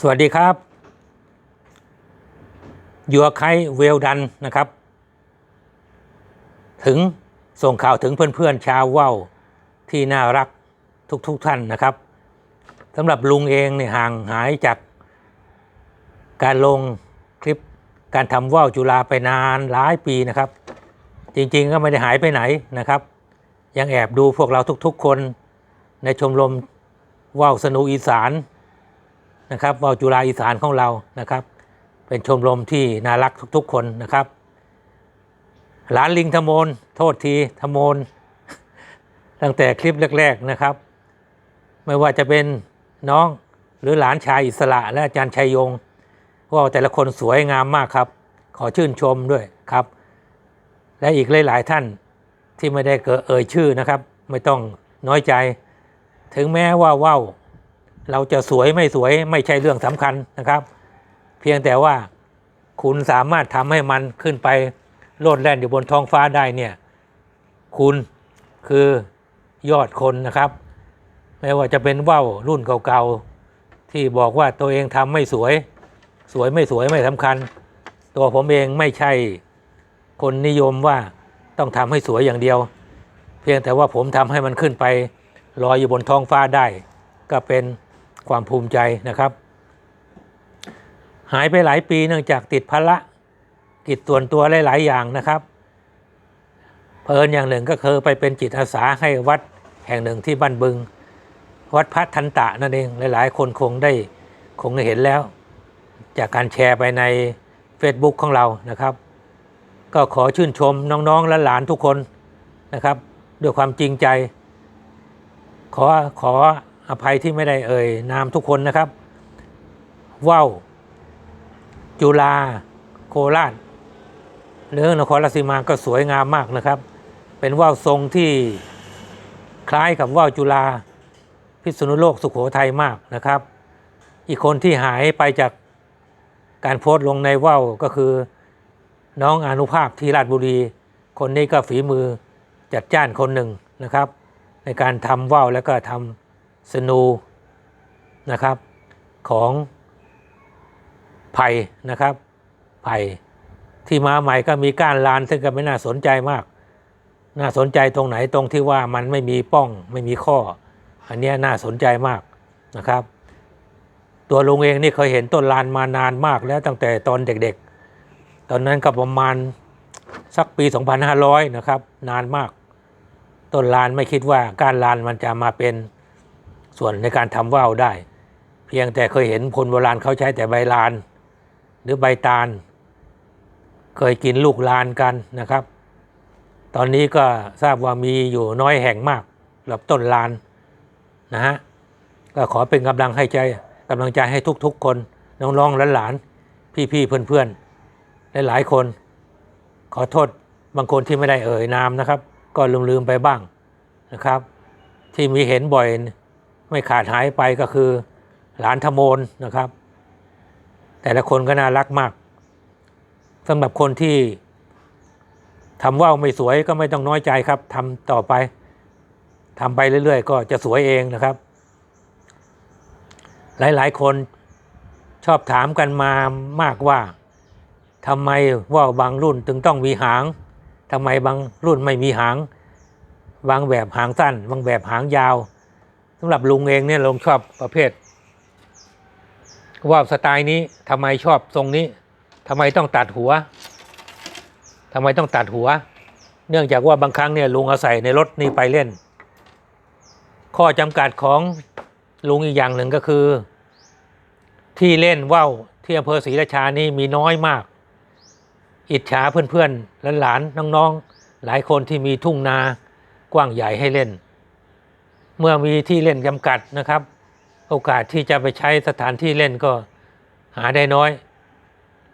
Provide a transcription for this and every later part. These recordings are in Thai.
สวัสดีครับยัวไคเวลดันนะครับ ถึงส่งข่าวถึงเพื่อนๆชาวว่าวที่น่ารักทุกๆทท่านนะครับสำหรับลุงเองเนี่ยห่างหายจาก การลงคลิปการทำว่าวจุฬาไปนานหลายปีนะครับ จริงๆก็ไม่ได้หายไปไหนนะครับ ยังแอบดูพวกเราทุกๆคนในชมรมว่าวสนุอีสาน นะครับว่าวจุฬาอีสานของเรานะครับ เป็นชมรมที่น่ารักทุกๆคนนะครับหลานลิงธโมนโทษทีธโมนตั้งแต่คลิปแรก ๆนะครับ ไม่ว่าจะเป็นน้องหรือหลานชายอิสระและอาจารย์ชัยยงว่าแต่ละคนสวยงามมากครับ ขอชื่นชมด้วยครับ และอีกหลาย ๆ ท่านที่ไม่ได้เกิดเอ่ยชื่อนะครับ ไม่ต้องน้อยใจ ถึงแม้ว่าว่าว เราจะสวยไม่สวยไม่ใช่เรื่องสำคัญนะครับ เพียงแต่ว่าคุณสามารถทำให้มันขึ้นไปโลดแล่นอยู่บนท้องฟ้าได้เนี่ย คุณคือยอดคนนะครับ ไม่ว่าจะเป็นว่าวรุ่นเก่าๆ ที่บอกว่าตัวเองทำไม่สวย สวยไม่สวยไม่สำคัญ ตัวผมเองไม่ใช่คนนิยมว่าต้องทำให้สวยอย่างเดียว เพียงแต่ว่าผมทำให้มันขึ้นไปลอยอยู่บนท้องฟ้าได้ ก็เป็น ความภูมิใจนะครับ หายไปหลายปีเนื่องจากติดภาระกิจส่วนตัวหลาย ๆ อย่างนะครับ เพลินอย่างหนึ่งก็คือไปเป็นจิตอาสาให้วัดแห่งหนึ่งที่บ้านบึง วัดพัทันตะนั่นเองหลาย ๆ คนคงได้คงได้เห็นแล้ว จากการแชร์ไปใน Facebook ของเรานะครับ ก็ขอชื่นชมน้อง ๆ และหลานทุกคนนะครับ ด้วยความจริงใจ ขอขอ อภัยที่ไม่ได้เอ่ยนามทุกคนนะครับว่าวจุฬาโคราชเรื่องนครราชสีมาก็สวยงามมากนะครับ เป็นว่าวทรงที่คล้ายกับว่าวจุฬาพิษณุโลกสุขโขทัยมากนะครับ อีกคนที่หายไปจากการโพสต์ลงในว่าวก็คือน้องอนุภาพที่ราชบุรี คนนี้ก็ฝีมือจัดจ้านคนหนึ่งนะครับ ในการทำว่าวแล้วก็ทำ สนูนะครับของไผ่นะครับไผ่ที่มาใหม่ก็มีก้านลานซึ่งก็ไม่น่าสนใจมาก น่าสนใจตรงไหนตรงที่ว่ามันไม่มีป้องไม่มีข้อ อันนี้น่าสนใจมากนะครับ ตัวลุงเองนี่เคยเห็นต้นลานมานานมากแล้วตั้งแต่ตอนเด็กๆ ตอนนั้นก็ประมาณสักปี 2500 นะครับ นานมาก ต้นลานไม่คิดว่าก้านลานมันจะมาเป็น ส่วนในการทำว่าวได้ เพียงแต่เคยเห็นคนโบราณเขาใช้แต่ใบลาน หรือใบตาล เคยกินลูกลานกันนะครับ ตอนนี้ก็ทราบว่ามีอยู่น้อยแห่งมากสำหรับต้นลานนะฮะก็ขอเป็นกำลังให้ใจกำลังใจให้ทุกๆ คนน้องๆหลานๆพี่ๆเพื่อนๆหลายๆคน ขอโทษบางคนที่ไม่ได้เอ่ยนามนะครับ ก็ลืมๆไปบ้างนะครับ ที่มีเห็นบ่อย ไม่ขาดหายไปก็คือหลานธโมนนะครับ แต่ละคนก็น่ารักมากสำหรับคนที่ทำว่าวไม่สวยก็ไม่ต้องน้อยใจครับทำต่อไปทำไปเรื่อย ๆ ก็จะสวยเองนะครับ หลายๆ คนชอบถามกันมามากว่าทำไมว่าวบางรุ่นถึงต้องมีหางทำไมบางรุ่นไม่มีหาง บางแบบหางสั้น บางแบบหางยาว สำหรับลุงเองเนี่ยลุงชอบประเภท ว่าวสไตล์นี้ทำไมชอบทรงนี้ทำไมต้องตัดหัวทำไมต้องตัดหัว เนื่องจากว่าบางครั้งเนี่ยลุงเอาใส่ในรถนี่ไปเล่น ข้อจำกัดของลุงอีกอย่างหนึ่งก็คือ ที่เล่นว่าวที่อำเภอศรีราชานี่มีน้อยมาก อิจฉาเพื่อนๆหลานๆน้องๆ หลายคนที่มีทุ่งนากว้างใหญ่ให้เล่น เมื่อมีที่เล่นจำกัดนะครับ โอกาสที่จะไปใช้สถานที่เล่นก็หาได้น้อย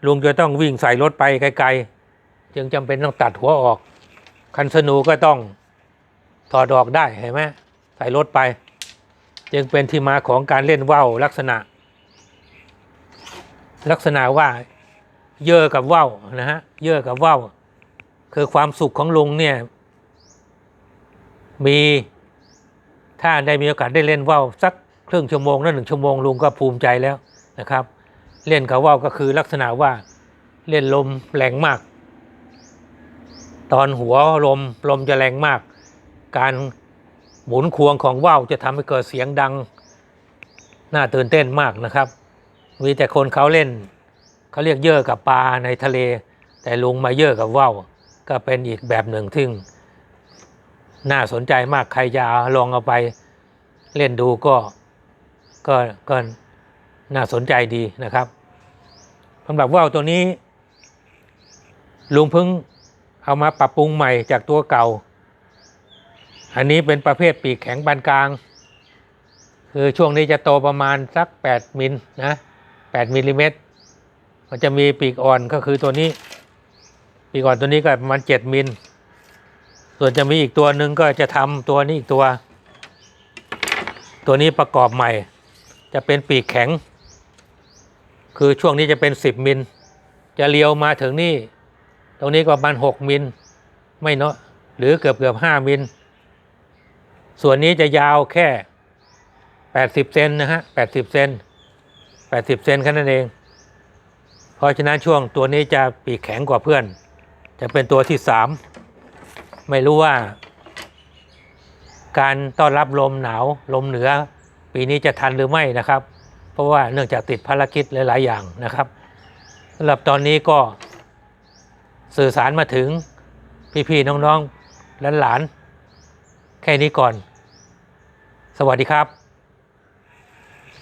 ลุงจะต้องวิ่งใส่รถไปไกลๆ จึงจำเป็นต้องตัดหัวออก คันสนูก็ต้องถอดออกได้เห็นไหมใส่รถไป จึงเป็นที่มาของการเล่นว่าวลักษณะ ลักษณะว่าเย่อะกับว่าวนะฮะเย่อะกับว่าวคือความสุขของลุงเนี่ยมี ถ้าได้มีโอกาสได้เล่นว่าวสักครึ่งชั่วโมงหรือหนึ่งชั่วโมงลุงก็ภูมิใจแล้วนะครับ เล่นกับว่าวก็คือลักษณะว่าเล่นลมแรงมาก ตอนหัวลมลมจะแรงมาก การหมุนควงของว่าวจะทำให้เกิดเสียงดังน่าตื่นเต้นมากนะครับ มีแต่คนเขาเล่นเขาเรียกเย่อกับปลาในทะเล แต่ลุงมาเย่อกับว่าวก็เป็นอีกแบบหนึ่งซึ่ง น่าสนใจมากใครจะลองเอาไปเล่นดูก็ก็ก็น่าสนใจดีนะครับสำหรับว่าวตัวนี้ ลุงพิ่งเอามาปรับปรุงใหม่จากตัวเก่า อันนี้เป็นประเภทปีกแข็งปานกลาง คือช่วงนี้จะโตประมาณสัก 8มิลนะ8มิลลิเมตรมันจะมีปีกอ่อนก็คือตัวนี้ ปีกอ่อนตัวนี้ก็ประมาณ 7มิล ส่วนจะมีอีกตัวหนึ่งก็จะทำตัวนี้อีกตัว ตัวนี้ประกอบใหม่ จะเป็นปีกแข็ง คือช่วงนี้จะเป็น 10 มิล จะเลี้ยวมาถึงนี่ ตรงนี้ก็ประมาณ 6 มิล ไม่เนาะหรือเกือบเกือบ5มิล ส่วนนี้จะยาวแค่ 80 เซนนะฮะ 80 เซน80 เซนแค่นั้นเอง เพราะฉะนั้นช่วงตัวนี้จะปีกแข็งกว่าเพื่อน จะเป็นตัวที่ 3 ไม่รู้ว่า การต้อนรับลมหนาวลมเหนือ ปีนี้จะทันหรือไม่นะครับ เพราะว่าเนื่องจากติดภารกิจหลาย ๆ อย่างนะครับสำหรับตอนนี้ก็สื่อสารมาถึงพี่ ๆ น้อง ๆ หลานๆแค่นี้ก่อน สวัสดีครับ